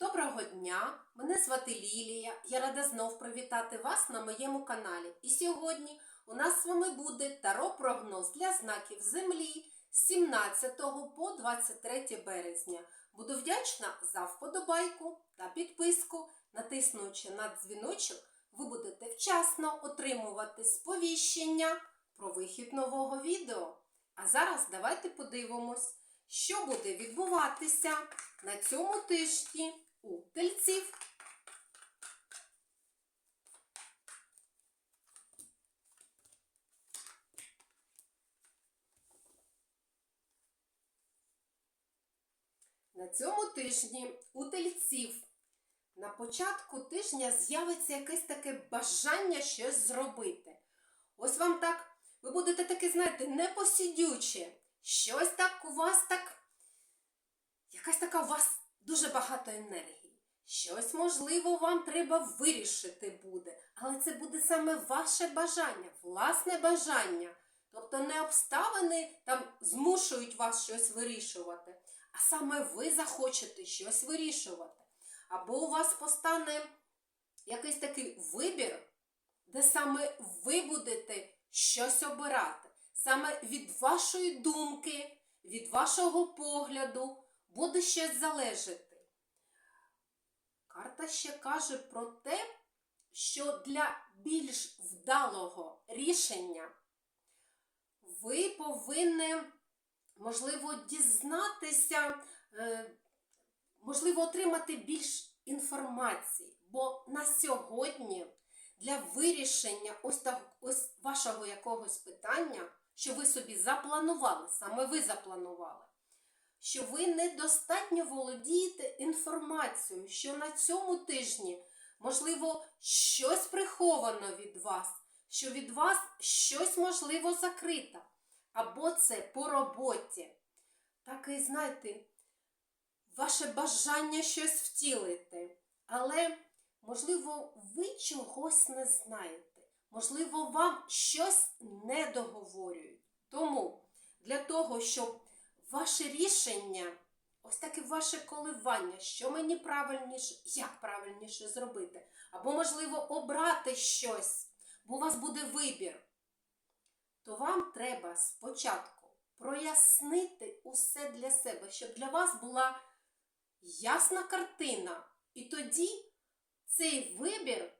Доброго дня! Мене звати Лілія. Я рада знов привітати вас на моєму каналі. І сьогодні у нас з вами буде таро-прогноз для знаків Землі з 17 по 23 березня. Буду вдячна за вподобайку та підписку. Натиснувши на дзвіночок, ви будете вчасно отримувати сповіщення про вихід нового відео. А зараз давайте подивимось, що буде відбуватися на цьому тижні у тельців. На цьому тижні у тельців на початку тижня з'явиться якесь таке бажання щось зробити. Ось вам так, ви будете таке, знаєте, непосідюче. Щось так у вас так, якась така у вас дуже багато енергії. Щось, можливо, вам треба вирішити буде, але це буде саме ваше бажання, власне бажання. Тобто не обставини там змушують вас щось вирішувати, а саме ви захочете щось вирішувати. Або у вас постане якийсь такий вибір, де саме ви будете щось обирати. Саме від вашої думки, від вашого погляду буде щось залежати. Карта ще каже про те, що для більш вдалого рішення ви повинні, можливо, дізнатися, е, можливо, отримати більш інформації. Бо на сьогодні для вирішення ось, так, ось вашого якогось питання, що ви собі запланували, саме ви запланували, що ви недостатньо володієте інформацією, що на цьому тижні, можливо, щось приховано від вас, що від вас щось можливо закрито, або це по роботі. Так і знаєте, ваше бажання щось втілити, але, можливо, ви чогось не знаєте, можливо, вам щось не договорюють. Тому для того, щоб ваше рішення, ось таке ваше коливання, що мені правильніше, як правильніше зробити, або, можливо, обрати щось, бо у вас буде вибір, то вам треба спочатку прояснити усе для себе, щоб для вас була ясна картина. І тоді цей вибір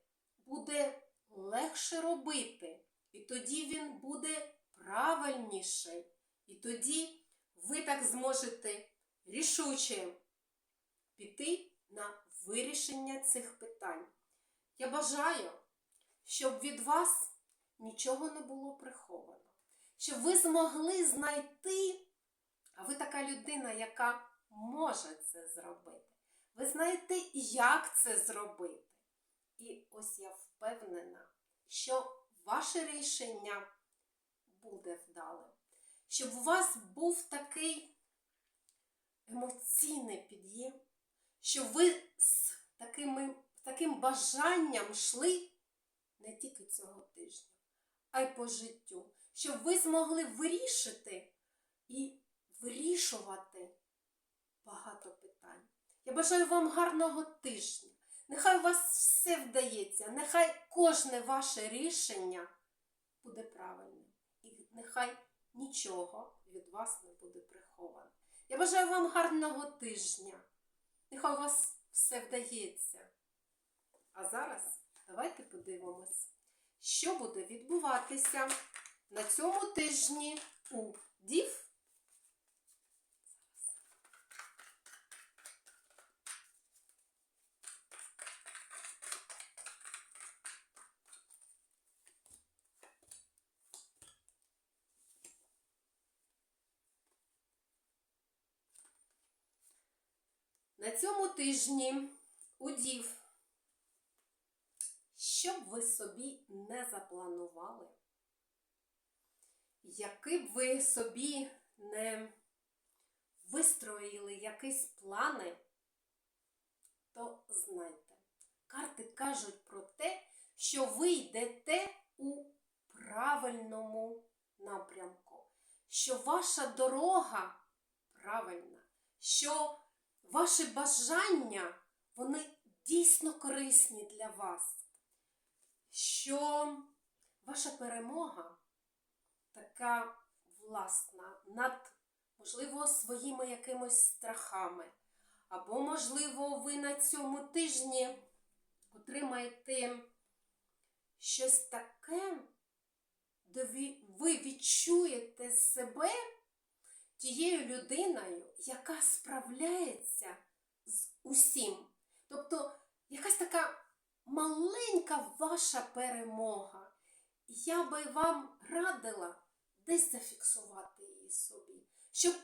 буде легше робити. І тоді він буде правильніший. І тоді ви так зможете рішуче піти на вирішення цих питань. Я бажаю, щоб від вас нічого не було приховано, щоб ви змогли знайти, а ви така людина, яка може це зробити. Ви знаєте, як це зробити. І ось я впевнена, що ваше рішення буде вдалим. Щоб у вас був такий емоційний під'єм, щоб ви з такими, таким бажанням йшли не тільки цього тижня, а й по життю, щоб ви змогли вирішити і вирішувати багато питань. Я бажаю вам гарного тижня. Нехай у вас все вдається, нехай кожне ваше рішення буде правильним. І нехай нічого від вас не буде приховано. Я бажаю вам гарного тижня. Нехай у вас все вдається. А зараз давайте подивимось, що буде відбуватися на цьому тижні у Дів. На цьому тижні у Дів, що б ви собі не запланували, які б ви собі не вистроїли якісь плани, то знайте, карти кажуть про те, що ви йдете у правильному напрямку, що ваша дорога правильна, що ваші бажання вони дійсно корисні для вас, що ваша перемога така власна над, можливо, своїми якимось страхами. Або, можливо, ви на цьому тижні отримаєте щось таке, де ви відчуєте себе тією людиною, яка справляється з усім. Тобто якась така маленька ваша перемога. Я би вам радила десь зафіксувати її собі, щоб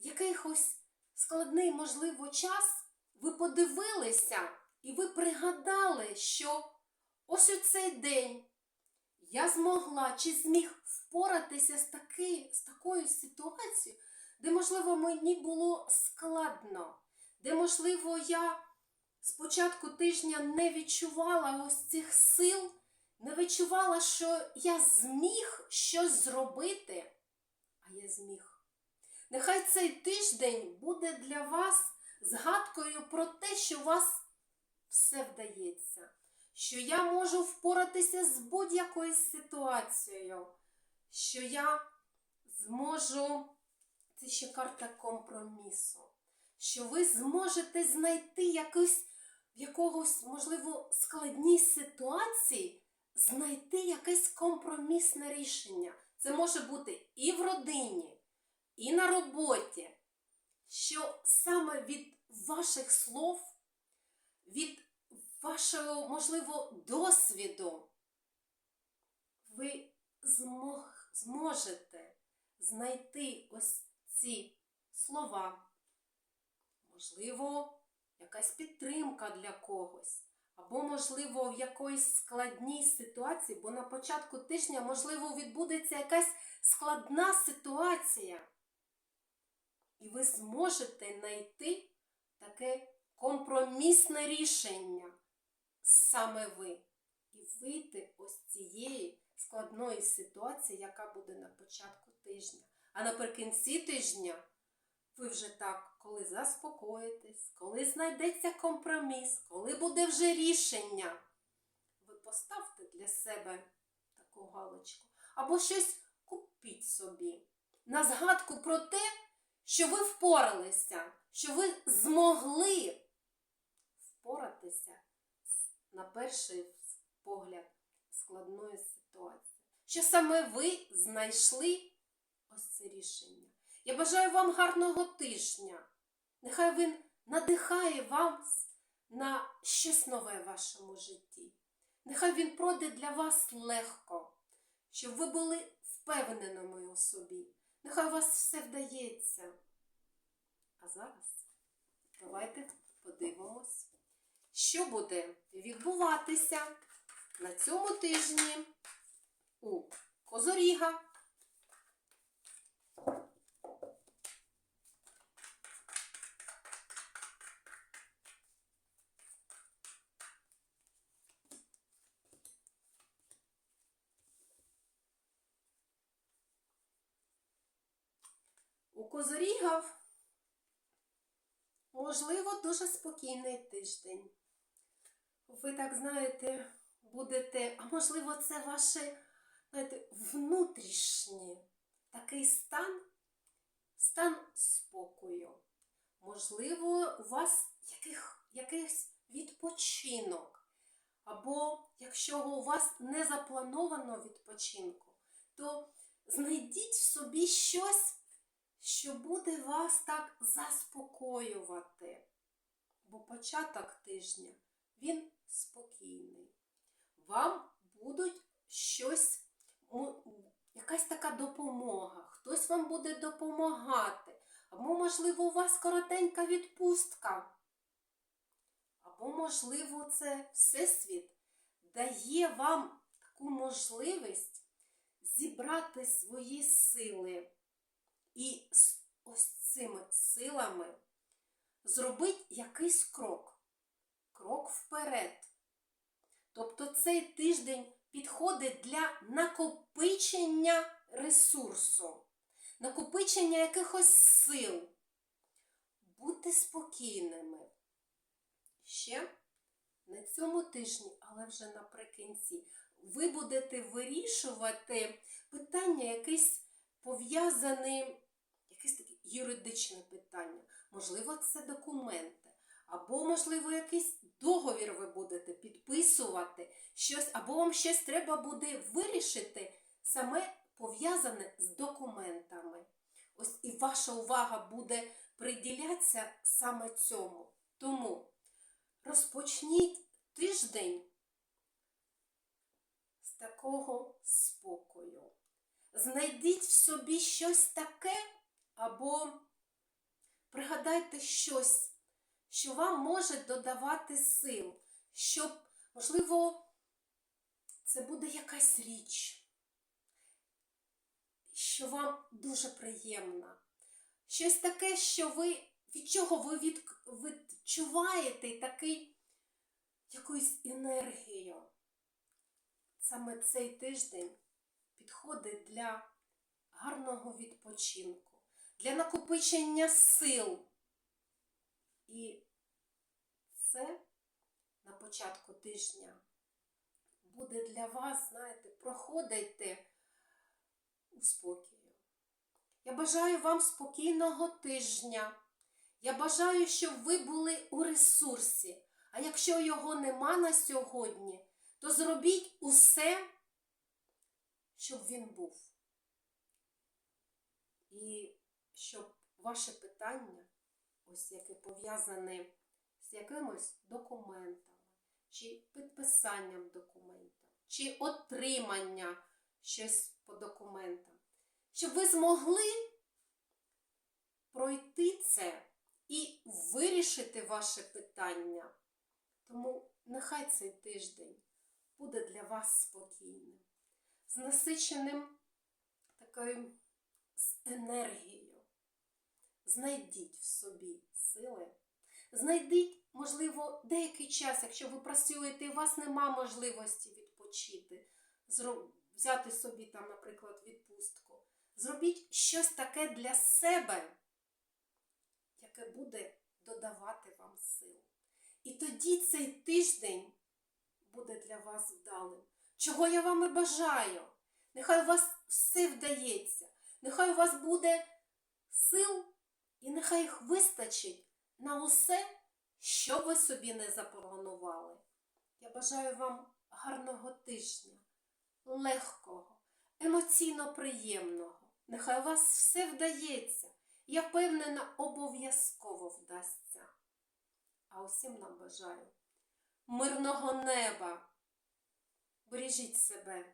в якихось складний, можливо, час ви подивилися і ви пригадали, що ось у цей день я змогла чи зміг впоратися з, таки, з такою ситуацією, де, можливо, мені було складно, де, можливо, я з початку тижня не відчувала ось цих сил, не відчувала, що я зміг щось зробити, а я зміг. Нехай цей тиждень буде для вас згадкою про те, що у вас все вдається, що я можу впоратися з будь-якою ситуацією, що я зможу, це ще карта компромісу, що ви зможете знайти якусь, в якогось, можливо, складній ситуації, знайти якесь компромісне рішення. Це може бути і в родині, і на роботі, що саме від ваших слов, від вашого, можливо, досвіду ви змог, зможете знайти ось ці слова. Можливо, якась підтримка для когось. Або, можливо, в якоїсь складній ситуації, бо на початку тижня, можливо, відбудеться якась складна ситуація. І ви зможете знайти таке компромісне рішення саме ви. І вийти ось цієї складної ситуації, яка буде на початку тижня. А наприкінці тижня ви вже так, коли заспокоїтесь, коли знайдеться компроміс, коли буде вже рішення, ви поставте для себе таку галочку. Або щось купіть собі. На згадку про те, що ви впоралися, що ви змогли впоратися на перший погляд складної ситуації. Що саме ви знайшли ось це рішення. Я бажаю вам гарного тижня. Нехай він надихає вас на щось нове в вашому житті. Нехай він пройде для вас легко, щоб ви були впевненими у собі. Нехай у вас все вдається. А зараз давайте подивимось, що буде відбуватися на цьому тижні у Козоріга. У Козорігав, можливо, дуже спокійний тиждень. Ви так знаєте, будете, а можливо, це ваше знаєте, внутрішнє такий стан, стан спокою. Можливо, у вас яких, якийсь відпочинок. Або якщо у вас не заплановано відпочинку, то знайдіть в собі щось, що буде вас так заспокоювати. Бо початок тижня він спокійний. Вам будуть щось, якась така допомога, хтось вам буде допомагати. Або, можливо, у вас коротенька відпустка. Або, можливо, це Всесвіт дає вам таку можливість зібрати свої сили. І ось цими силами зробити якийсь крок. Крок вперед. Тобто цей тиждень підходить для накопичення ресурсу, накопичення якихось сил. Будьте спокійними, ще не цьому тижні, але вже наприкінці. Ви будете вирішувати питання якесь пов'язане, якесь таке юридичне питання. Можливо, це документи, або, можливо, якийсь договір ви будете підписувати, щось, або вам щось треба буде вирішити саме пов'язане з документами. Ось і ваша увага буде приділятися саме цьому. Тому розпочніть тиждень з такого спокою. Знайдіть в собі щось таке, або пригадайте щось, що вам може додавати сил, щоб, можливо, це буде якась річ, що вам дуже приємна. Щось таке, що ви, від чого ви від, відчуваєте такий якусь енергію. Саме цей тиждень підходить для гарного відпочинку, для накопичення сил. І це на початку тижня буде для вас, знаєте, проходити у спокою. Я бажаю вам спокійного тижня. Я бажаю, щоб ви були у ресурсі. А якщо його нема на сьогодні, то зробіть усе, щоб він був. І щоб ваше питання, ось яке пов'язане з якимось документами, чи підписанням документів, чи отримання щось по документам, щоб ви змогли пройти це і вирішити ваше питання. Тому нехай цей тиждень буде для вас спокійним, з насиченим такою з енергією. Знайдіть в собі сили, знайдіть, можливо, деякий час, якщо ви працюєте і у вас нема можливості відпочити, взяти собі там, наприклад, відпустку. Зробіть щось таке для себе, яке буде додавати вам сил. І тоді цей тиждень буде для вас вдалим. Чого я вам і бажаю. Нехай у вас все вдається. Нехай у вас буде сил, і нехай їх вистачить на усе, що ви собі не запланували. Я бажаю вам гарного тижня, легкого, емоційно приємного. Нехай у вас все вдається. Я впевнена, обов'язково вдасться. А усім нам бажаю мирного неба. Бережіть себе.